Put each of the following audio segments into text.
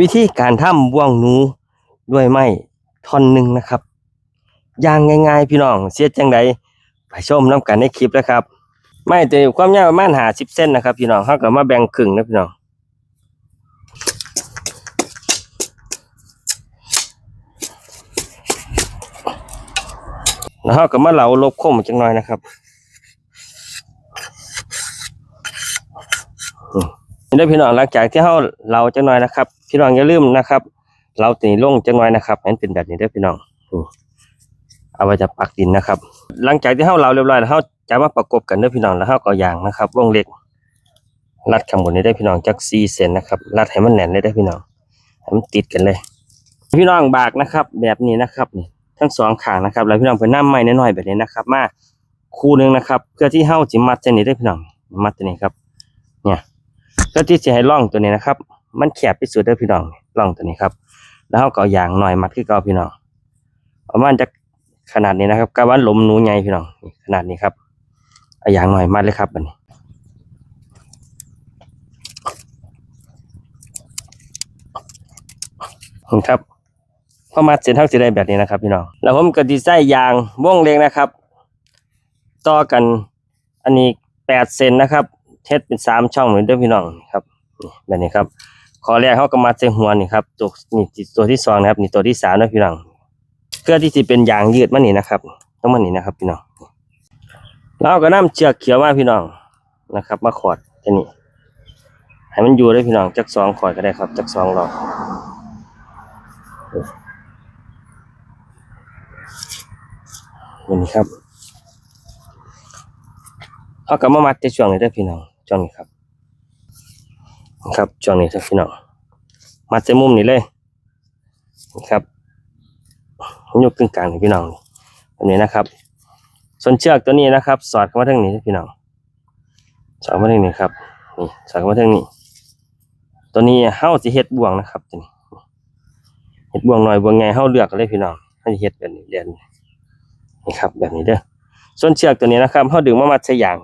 วิธีการทำบ่วงหนูด้วยไม้ท่อนหนึ่งนะครับอย่างง่ายๆ พี่น้องเสียจังใดไปชมน้ำกันในคลิปนะครับ ไม้ตัวความยาวประมาณหาสิบเส้นนะครับพี่น้องเขาก็มาแบ่งครึ่งนะพี่น้องแล้วเขาก็มาเหลาลบคมจังหน่อยนะครับอืม นี่ได้พี่น้องหลังจากที่เขาเหลาจังหน่อยนะครับ พี่น้องอย่าลืมนะครับ เราตีลงจังหน่อยนะครับให้มันเป็นแบบนี้เด้พี่น้องเอาไว้จะปักดินนะครับ หลังจากที่เขาเหลาเรียบร้อยแล้วเขาจะมาประกบกันเด้อพี่น้องแล้วเขาก็อยางนะครับวงเล็กรัดข้างบนนี้ได้พี่น้องจักซีเซนนะครับรัดให้มันแน่นเลยได้พี่น้องให้มันติดกันเลย พี่น้องบากนะครับ แบบนี้นะครับนี่ทั้งสองข้างนะครับ แล้วพี่น้องไปน้ำไม้น้อยๆแบบนี้นะครับ มาคู่หนึงนะครับ เพื่อที่เฮาจิมัดเจนี่ได้พี่น้องมัดตัวนี้ครับ เนี่ย เพื่อที่จะให้ร่องตัวนี้นะครับ มันแคบที่สุดเด้อพี่น้องร่องตัวนี้ครับ แล้วเขาก็เอายางหน่อยมัดคือเก่าพี่น้องประมาณจะขนาดนี้นะครับกะว่าลมหนูใหญ่พี่น้องขนาดนี้ครับเอายางหน่อยมัดเลยครับบันี้ครับพอมัดเสร็จเท่าจะได้แบบนี้นะครับพี่น้องแล้วผมก็ดีไซน์ยางวงเล็กนะครับ ต่อกันอันนี้แปดเซนนะครับ เทสเป็นสามช่องเหมือนเดิมพี่น้องครับนี่แบบนี้ครับข้อแรกเขาก็มาใส่หัวนี่ครับตัวนี่ตัวที่สองนะครับนี่ตัวที่สามนะพี่น้องเพื่อที่จะเป็นยางยืดมันนี่นะครับต้องมันนี่นะครับพี่น้องเราก็นำเชือกเขียวมาพี่น้องนะครับ มาขอดที่นี่ให้มันอยู่ได้พี่น้องจักสองขอดก็ได้ครับจักสองรอบนี่ครับเขาก็มามัดในช่วงนี้ได้อพี่น้อง ช่วงนี้ครับ ครับช่วงนี้ครับพี่น้องมัดใส่มุมนี้เลยครับยกตึงกลางพี่น้องแบบนี้นะครับ ส่วนเชือกตัวนี้นะครับ สอดเข้ามาทางนี้พี่น้องสอดเข้ามาทางนี้ครับนี่สอดเข้ามาทางนี้ ตัวนี้เฮาสิเฮ็ดบ่วงนะครับตัวนี้เฮ็ดบ่วงหน่อยบ่วงไงเฮาเลือกเลยพี่น้องเฮาสิเฮ็ดแบบนี้เด่นนี่ครับ แบบนี้เด้อส่วนเชือกตัวนี้นะครับเฮาดึงมามัดใส่ยาง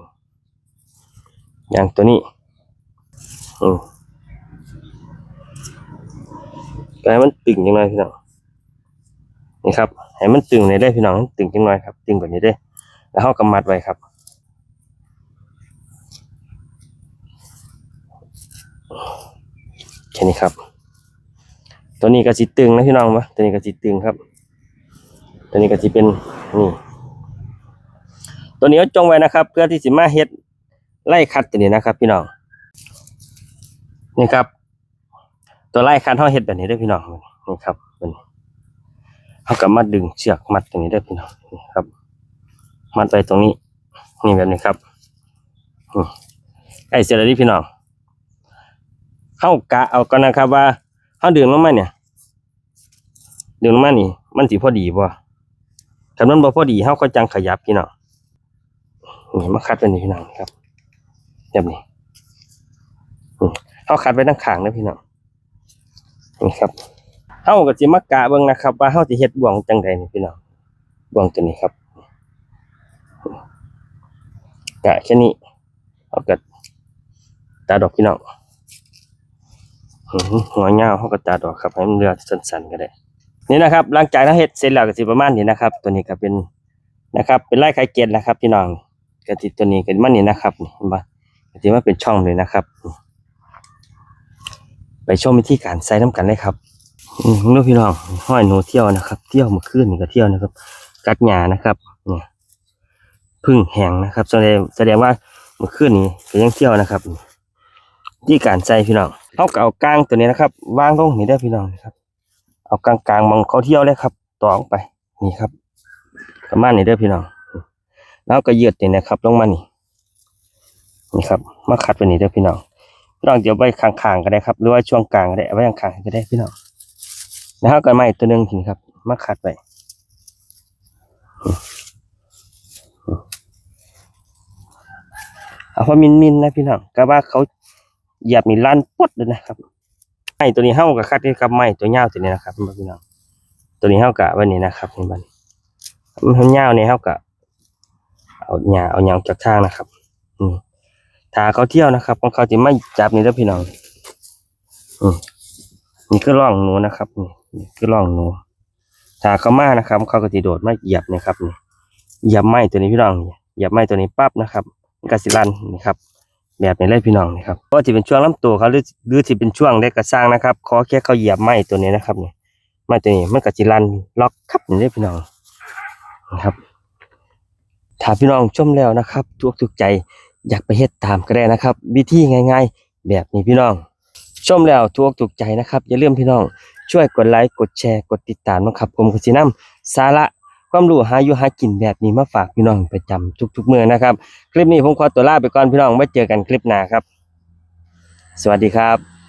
อย่างตัวนี้อืมก็ให้มันตึงจังหน่อยพี่น้องนี่ครับให้มันตึงในได้พี่น้องตึงจังหน่อยครับ ตึงแบบนี้ได้แล้วเขากำมัดไว้ครับแค่นี้ครับ ตัวนี้ก็สิตึงนะพี่น้องวะตัวนี้ก็สิตึงครับ ตัวนี้ก็สิเป็นนี่ตัวนี้จงไว้นะครับ เพื่อที่สิมาเฮ็ด ไล่คัดตัวนี้นะครับ พี่น้องนี่ครับ ตัวไล่คันเท่าเห็ดแบบนี้ได้พี่น้องนี่ครับเป็นเขากับมัดดึงเชือกมัดตรงนี้ได้พี่น้องนี่ครับ มัดไว้ตรงนี้นี่แบบนี้ครับไอเสร็จแล้วนี่พี่น้องเข้ากะเอากันนะครับ ว่าเขาดึงลงมาเนี่ยดึงลงมานี่ มันสิพอดีป่ะถ้ามันบ่พอดีเขาก็จังขยับพี่น้องนี่มาคัดเป็นพี่น้องครับ แบบนี้เขาคัดไว้ทั้งขางนะพี่น้องนี่ครับเขาก็สิมากะเบิ่งนะครับ ว่าเขาจะเฮ็ดบ่วงจังใดนี่พี่น้องบ่วงตัวนี้ครับกะแค่นี้เอาก็ตาดอกพี่น้องหัวเงาเขาก็ตาดอกครับให้มันเรือสั้นๆก็ได้ นี่นะครับ หลังจากที่เฮ็ดเสร็จแล้วก็สิประมาณนี้นะครับ ตัวนี้ก็เป็นนะครับ เป็นลายไข่เกล็ดนะครับ พี่น้องก็สิตัวนี้ก็มันนี่นะครับนี่เห็นปะ ก็สิมาเป็นช่องเลยนะครับ ไปชมวิธีการใส่น้ำกันเลยครับอืมลูกพี่น้องห้อยหนูเที่ยวนะครับ เที่ยวมื่อคืนนี่ก็เที่ยวนะครับ กัดหญ้านะครับเนี่ยพึ่งแห้งนะครับ แสดงแสดงว่ามื่อคืนนี้ก็ยังเที่ยวนะครับวิธีการใส่พี่น้องเอาก็เอากลางตัวนี้นะครับวางลงนี่ได้พี่น้องครับ เอากลางกลางๆมองเขาเที่ยวเลยครับต่อออกไปนี่ครับประมาณนี้เด้พี่น้อง แล้วก็ยืดนี่นะครับลงมานี่ นี่ครับมาขัดไปนี่เด้อพี่น้องพี่น้องเดี๋ยวไว้ข้างๆก็ได้ครับ หรือว่าช่วงกลางก็ได้ไว้ข้างๆก็ได้พี่น้องนะครับก็ไม้ตัวหนึ่งทีครับ มาขัดไว้เอาพอมินมินนะพี่น้องก็ว่าเขาหยียบนี่ลั่นปดเลยนะครับไม้ตัวนี้เฮากับคัดกับไม้ตัวยาตัวนี้นะครับพี่น้องตัวนี้เฮากะไว้นี่นะครับนี่มันมันยาวนี่ยเฮากะเอาหญ้าเอาหยังจากทางนะครับอืม ถ้าเขาเที่ยวนะครับของเขาจะไม่จับนี่แล้วพี่น้องอืมนี่คือร่องหนูนะครับนี่นี่คือร่องหนูถ้าเขามานะครับ เขาก็จะโดดมาเหยียบนะครับนี่เหยียบไม้ตัวนี้พี่น้องเหยียบไม้ตัวนี้ปั๊บนะครับมันกสิลันนี่ครับแบบนี้เลยพี่น้องนี่ครับก็จะเป็นช่วงลำตัวเขาหรือหรือที่เป็นช่วงได้กระสร้างนะครับขอแค่เขาเหยียบไม้ตัวนี้นะครับนี่ไม้ตัวนี้มันกสิลันล็อกครับนี่เลยพี่น้องนะครับถ้าพี่น้องชมแล้วนะครับทุกทุกใจ อยากไปเฮ็ดตามก็ได้นะครับ วิธีง่าย ๆ แบบนี้พี่น้อง ชมแล้วทุกถูกใจนะครับอย่าลืมพี่น้อง ช่วยกดไลค์กดแชร์กดติดตามนะครับ ผมก็สินำสาระความรู้หาอยู่หากินแบบนี้มาฝากพี่น้องประจำทุก ๆ มื้อนะครับ คลิปนี้ผมขอตัวลาไปก่อนพี่น้องไว้เจอกันคลิปหน้าครับ สวัสดีครับ